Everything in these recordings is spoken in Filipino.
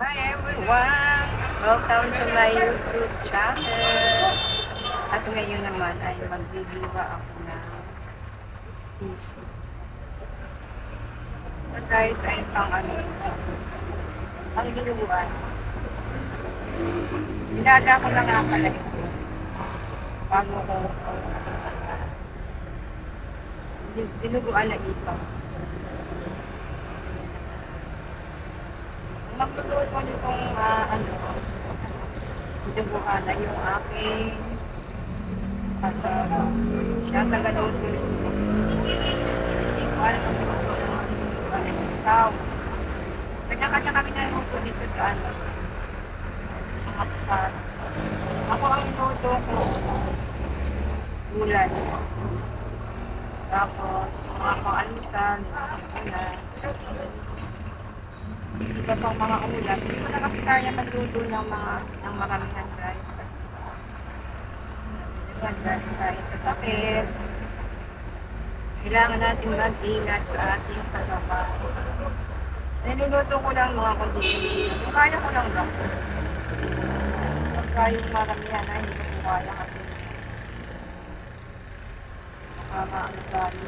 Hi everyone! Welcome to my YouTube channel. At ngayon naman ay magdidiwa ako ng piso. Ito guys ay pang ano, ang dinuguan. Dinada ko lang nga pala ito. Bago ko din- dinuguan na isa. Magluluto ko nitong ah, ano, dinuguan na yung aking kasama. Siya taga-luto nito. Hindi ko alam kung luto ng dinuguan na isaw. Kanya-kanya kami naluto dito sa ano, mga kasama. Ako ang luto ko, gulay. Tapos, mga pang-almusal, ulan. Iba pang mga ulam. Hindi ko na kasi kaya magluto ng mga ng maramihan guys. Kasi galing tayo sa sakit. Kailangan natin mag-ingat sa ating pagkabaho. Niluluto ko lang mga kondisyon. Yung kaya ko lang lang. Pagka yung maramihan na hindi ko kaya kasi nakakaano tayo.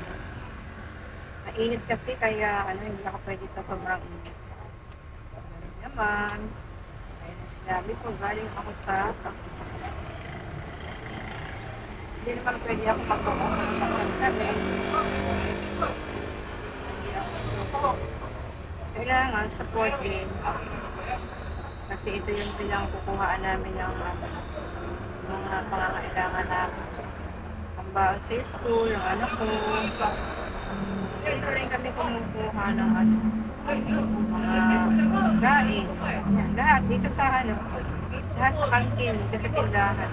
Mainit kasi kaya ano hindi ako pwede sa sobrang init. Naman. Kaya na sinabi ko, galing ako sa sakit. Hindi naman pwede ako magpapakot sa sakit. Kailangan support din. Kasi ito yung pinangkukuhaan namin ng mga pangangailangan namin. Ang baon sa school, ng anak ko. Dito rin kami kumukuha ng ano, mga kain. Yan, lahat dito sa ano, lahat sa kantin, dito tindahan.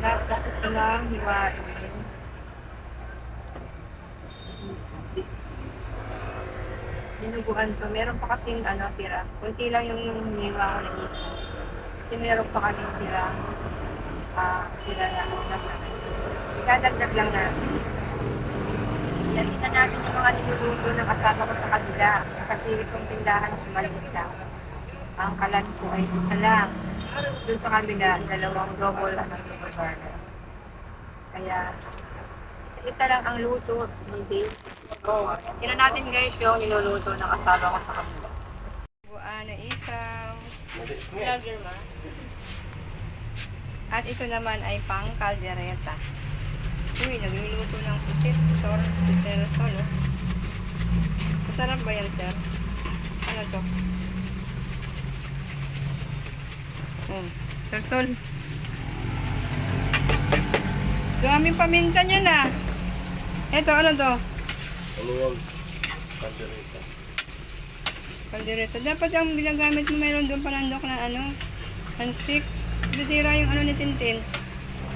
Lahat tapos lang hiwain. Dinuguan ko. Meron pa kasing ano, tira. Kunti lang yung hiniwa ko ng isa. Kasi meron pa kaming tira. Ah, tira na nasa. Idadagdag lang natin. Tingnan natin yung mga niluluto ng kasama ko sa kabila. Kasi itong tindahan ko maliit lang. Ang kalan ko ay isa lang. Doon sa kabila, dalawang double, ano, double burner. Kaya, isa-isa lang ang luto, hindi. Oh, tingnan natin guys yung niluluto ng kasama ko sa kabila. Buwan na isaw. Vlogger ma. At ito naman ay pang kaldereta. Uy, nagluluto ng pusit. Sor, sir, solo. Masarap ba yan, sir? Ano to? Hmm. Sir Sol. Daming paminta niya na. Ito, ano to? Yung kaldereta? Kaldereta. Dapat ang ginagamit mo mayroon doon panandok na ano, handstick. Bisira yung ano ni Tintin.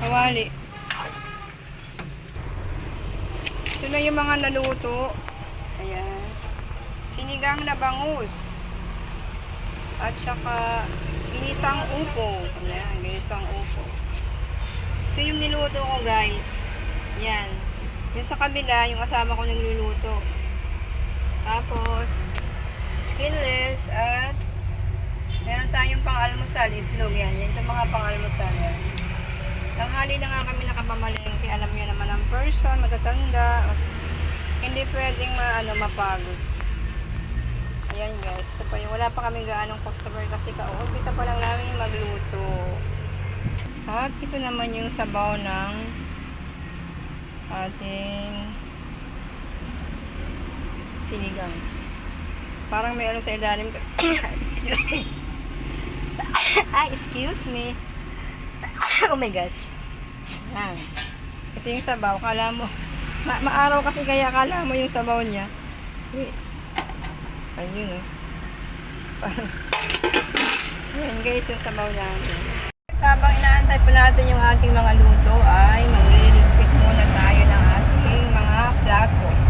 Kawali. Ito na yung mga naluto. Ayan. Sinigang na bangus. At saka ginisang upo. Ayan, ginisang upo. Ito yung niluto ko guys. Yan. Yung sa kabila, yung kasama ko nagluluto. Tapos, skinless at meron tayong pang-almusal, itlog yan. Yan itong mga pang-almusal. Yan. Tanghali na nga kami nakapamalengke. Alam niyo naman ang person, matatanda. Hindi pwedeng ma, ano, mapagod. Ayan guys. Ito pa yung, wala pa kami gaanong customer kasi ka-umpisa pa lang namin magluto. At ito naman yung sabaw ng ating sinigang. Parang meron sa ilalim. excuse me. Ay, excuse me. oh my gosh. Yan. Ito yung sabaw. Kala mo, ma maaraw kasi kaya kala mo yung sabaw niya. Ayun oh. Parang, guys, yung sabaw namin. Sabang inaantay pa natin yung ating mga luto ay magliligpit muna tayo ng ating mga plato.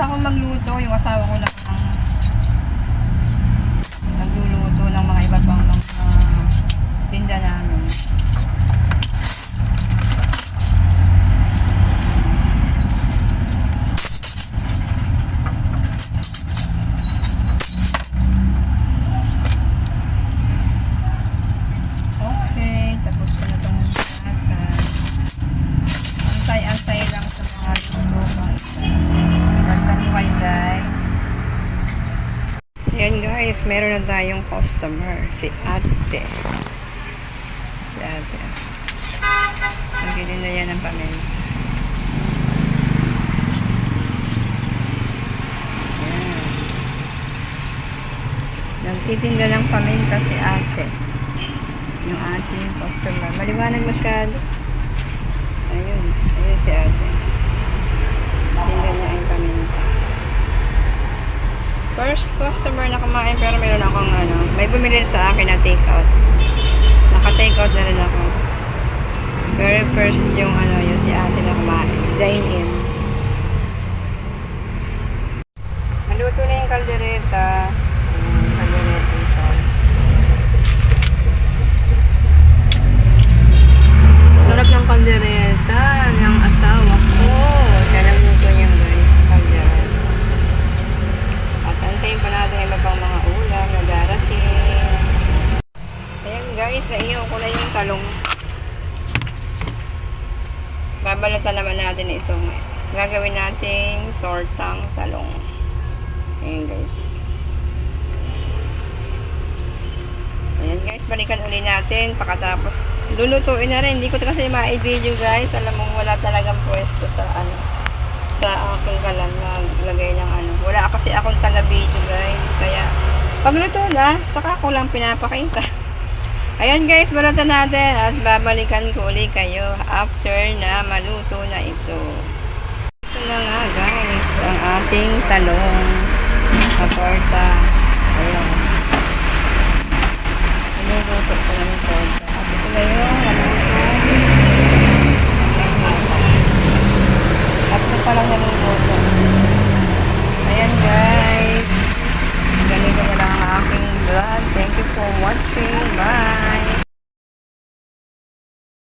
ako magluto, yung asawa ko lang tayong customer. Si ate. Si ate. Nagbili na yan ng pamilya. Nagtitinda ng paminta si ate yung ating customer. Maliwanag masyado. Ayun. Ayun si ate. Tingnan niya yung paminta. First customer na kumain pero meron akong ano, may bumili sa akin na take out. Naka-take out na rin ako. Very first yung ano, yung si ate na kumain. Dine in. Naluto na yung kaldereta. Yung kaldereta isa. Sarap ng kaldereta ng asawa ko. Siya nagluto niyan guys. Kaldereta. At antayin pa natin yung iba pang mga ulam na darating. Ayan guys, naiyaw ko na yung talong. Babalatan naman natin itong gagawin nating tortang talong. Ayan guys. Ayan guys, balikan uli natin. Pakatapos, lulutuin na rin. Hindi ko kasi ma-video guys. Alam mo, wala talagang pwesto sa ano sa aking kalan naglagay ng ano. Wala kasi akong taga-video guys. Kaya, pagluto na, saka ko lang pinapakita. Ayan guys, balatan natin at babalikan ko uli kayo after na maluto na ito na guys ang ating talong na torta. Ayun. Pinuruto